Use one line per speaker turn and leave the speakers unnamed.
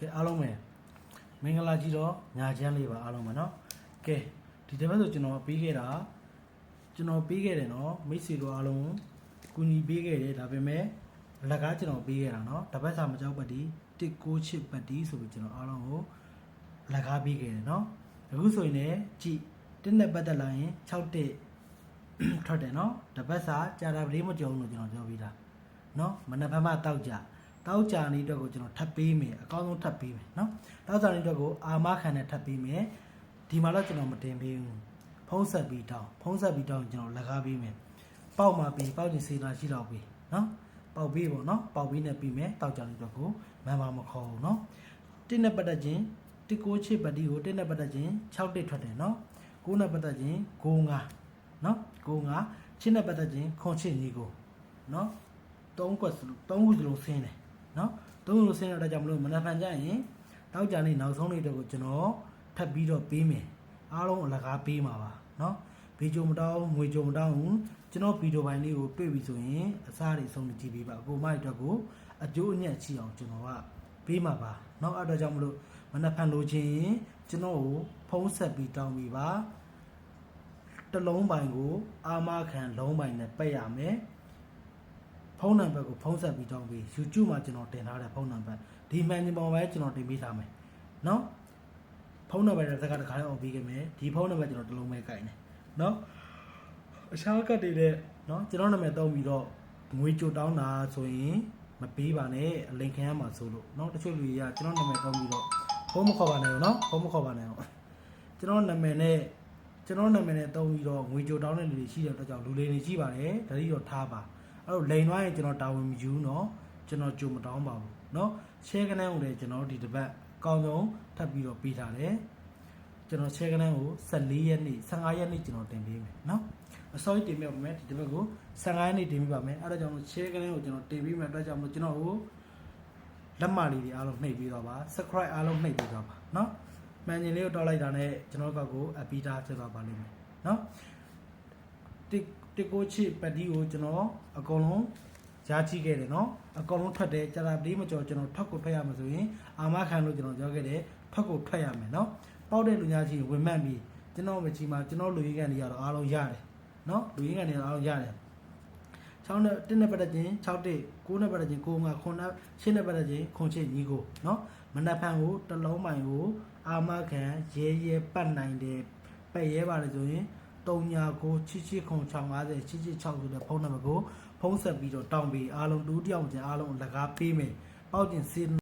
ကဲအားလုံးပဲမင်္ဂလာကြီးတော့ညာချမ်းလေးပါအားလုံးပဲเนาะကဲဒီတစ်ပတ်ဆိုကျွန်တော်ပြီးခဲ့တာကျွန်တော်ပြီးခဲ့တယ်เนาะမိတ်ဆွေတို့အားလုံးကူညီပေးခဲ့တယ်ဒါပေမဲ့လက်ကားကျွန်တော်ပြီးခဲ့တာเนาะတပတ်စာမကြောက်ပတ်တီတစ်ကိုချစ်ပတ်တီဆိုပြီးကျွန်တော်အားလုံးကိုလက်ကားပြီးခဲ့တယ်เนาะအခုဆိုရင်လည်းကြည်တင်းနဲ့ပတ်သက်လာရင်6တစ် ထွက်တယ်เนาะတပတ်စာကြာတာပလေးမကြုံလို့ကျွန်တော်ပြောပြီးသားเนาะမနက်ဖြန်မှတောက်ကြ တောက်ကြနေအတွက်ကိုကျွန်တော်ထပ်ပေးမယ်အကောင်းဆုံးထပ်ပေးမယ်เนาะတောက်ကြနေအတွက်ကိုအာမခံနဲ့ထပ်ပေးမယ်ဒီမှာတော့ကျွန်တော်မတင်ပေးဘူးဖုံးဆက်ပြီးတောင်းဖုံးဆက်ပြီးတောင်းကျွန်တော်လက်ကားပေးမယ်ပေါက်မှာပြီးပေါက်ချင်းစေတာရှိတော့ပြီးเนาะပေါက်ပြီးပေါ့เนาะပေါက်ပြီးနဲ့ပြီးမယ်တောက်ကြနေအတွက်ကိုမန်ပါမခေါ်ဘူးเนาะတင်းနဲ့ပတ်သက်ခြင်းတစ်ကိုချစ်ပတ်တီကိုတင်းနဲ့ပတ်သက်ခြင်း6တစ်ထွက်တယ်เนาะကိုးနဲ့ပတ်သက်ခြင်း9 5 နော်ကိုငါချင်းနဲ့ပတ်သက်ခြင်းခွန်ချစ်ညီကိုနော်သုံးကွက်စလုံးသုံးခုစလုံးဆင်းတယ် နော်သုံးလို့ဆင်းတော့ကြောင့်မလို့မနက်ဖြန်ကြရင်နောက်ကြနေ့နောက်ဆုံးနေ့တော့ကိုကျွန်တော်ထပ်ပြီးတော့ပေးမယ်အားလုံးအလကားပေးမှာပါနော်ဘေးကြုံမတောင်းငွေကြုံမတောင်းကျွန်တော်ဗီဒီယိုပိုင်းလေးကိုတွေ့ပြီဆိုရင်အစားတွေဆုံးကြည့်ပေးပါအကိုမတို့ကိုအကျိုးအညံ့ရှိအောင်ကျွန်တော်ကပေးမှာပါနောက်အဲ့တော့ကြောင့်မလို့မနက်ဖြန်လိုချင်ရင်ကျွန်တော်ကိုဖုံးဆက်ပြီးတောင်းပြီးပါတလုံးပိုင်ကိုအာမခံလုံးပိုင်နဲ့ပက်ရမယ် ဖုန်းနံပါတ်ကိုဖုန်းဆက်ပြီးတောင်းပေး YouTube မှာကျွန်တော်တင်ထားတဲ့ဖုန်းနံပါတ်ဒီမှန်ဒီပုံပဲကျွန်တော်တင်ပေးထားမယ်နော်ဖုန်းနံပါတ်တစ်ခါတစ်ခါလေးအော်ပေးခဲ့မယ်ဒီဖုန်းနံပါတ်ကျွန်တော်တစ်လုံးပဲကင်တယ်နော်အရှာကတ်တွေနဲ့နော်ကျွန်တော်နာမည်တောင်းပြီးတော့ငွေကြိုတောင်းတာဆိုရင်မပေးပါနဲ့အလိန်ခံရမှာဆိုလို့နော်တချို့လူတွေကကျွန်တော်နာမည်တောင်းပြီးတော့ဖုန်းမခေါ်ပါနဲ့နော်ဖုန်းမခေါ်ပါနဲ့ကျွန်တော်နာမည်နဲ့ကျွန်တော်နာမည်နဲ့တောင်းပြီးတော့ငွေကြိုတောင်းတဲ့လူတွေရှိတဲ့အတွက်ကြောင့်လူတွေနေကြည့်ပါတယ်ဒါတိတော့ထားပါ အဲ့တော့လိန်သွားရင်ကျွန်တော်တာဝန်မယူเนาะကျွန်တော်ကြိုမတောင်းပါဘူးเนาะ share ကနန်းကိုလည်းကျွန်တော်ဒီတစ်ပတ်အကောင်းဆုံးထပ်ပြီးတော့ပေးထားတယ်ကျွန်တော် share ကနန်းကို14ရက်နေ့15ရက်နေ့ကျွန်တော်တင်ပေးမယ်เนาะအစောကြီးတင်ပြပါမယ်ဒီတစ်ပတ်ကို15ရက်နေ့တင်ပြပါမယ်အဲ့ဒါကြောင့် share ကနန်းကိုကျွန်တော်တင်ပေးမယ်အတွက်ကြောင့်မို့ကျွန်တော်ကိုလက်မလေးတွေအားလုံးနှိပ်ပြီးတော့ပါ subscribe အားလုံးနှိပ်ပြီးတော့ပါเนาะ မှန်ကျင်လေးကိုတောက်လိုက်တာနဲ့ကျွန်တော်ဘက်ကိုအပီတာဖြစ်သွားပါလိမ့်မယ်เนาะ တစ်တစ်ကိုချစ်ပတ်တီးကိုကျွန်တော်အကုန်လုံးရာချိခဲ့တယ်နော်အကုန်လုံးထွက်တယ်ကြာတာပြေးမကျော်ကျွန်တော်ထွက်ကိုဖက်ရမှာဆိုရင်အာမခံလို့ကျွန်တော်ပြောခဲ့တယ်ထွက်ကိုထွက်ရမယ်နော်ပေါက်တဲ့လူညာချီဝင်မှတ်ပြီးကျွန်တော်မချီမှာကျွန်တော်လူရင်းကန်တွေရတော့အားလုံးရတယ်နော်လူရင်းကန်တွေအားလုံးရတယ်6နဲ့1နဲ့ပတ်သက်ချင်း6တိ9နဲ့ပတ်သက်ချင်း9ငါ9နဲ့10နဲ့ပတ်သက်ချင်း9ချစ်ညီကိုနော်မနက်ဖန်ကိုတလုံးပိုင်ကိုအာမခံရဲရဲပတ်နိုင်တယ်ပက်ရဲပါတယ်ဆိုရင် 3ညာကိုချစ်ချစ်ခုံ650ချစ်ချစ်6ဆိုတဲ့ဖုန်းနံပါတ်ကိုဖုန်းဆက်ပြီးတော့တောင်းပြီးအားလုံးတူတယောက်ချင်းအားလုံးလကားပေးမယ်ပေါက်ကျင်စေ